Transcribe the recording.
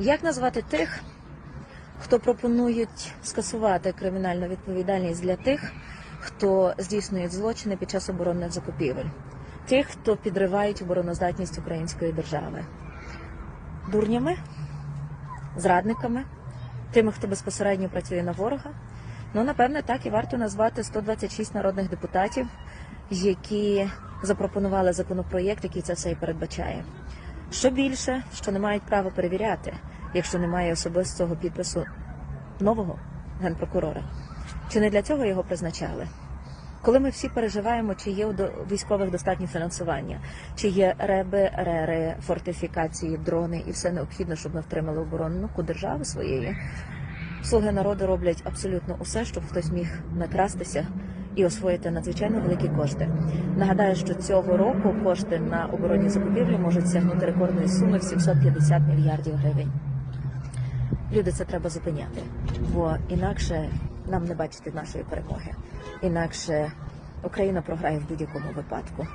Як назвати тих, хто пропонують скасувати кримінальну відповідальність для тих, хто здійснює злочини під час оборонних закупівель, тих, хто підривають обороноздатність української держави? Дурнями, зрадниками, тими, хто безпосередньо працює на ворога? Ну, напевне, так і варто назвати 126 народних депутатів, які запропонували законопроєкт, який це все і передбачає. Що більше, що не мають права перевіряти, якщо немає особистого підпису нового генпрокурора. Чи не для цього його призначали? Коли ми всі переживаємо, чи є у військових достатньо фінансування, чи є реби, рери, фортифікації, дрони і все необхідне, щоб ми втримали оборонну держави своєї. Слуги народу роблять абсолютно усе, щоб хтось міг накрастися і освоїти надзвичайно великі кошти. Нагадаю, що цього року кошти на оборонні закупівлі можуть сягнути рекордної суми в 750 мільярдів гривень. Люди, це треба зупиняти, бо інакше нам не бачити нашої перемоги. Інакше Україна програє в будь-якому випадку.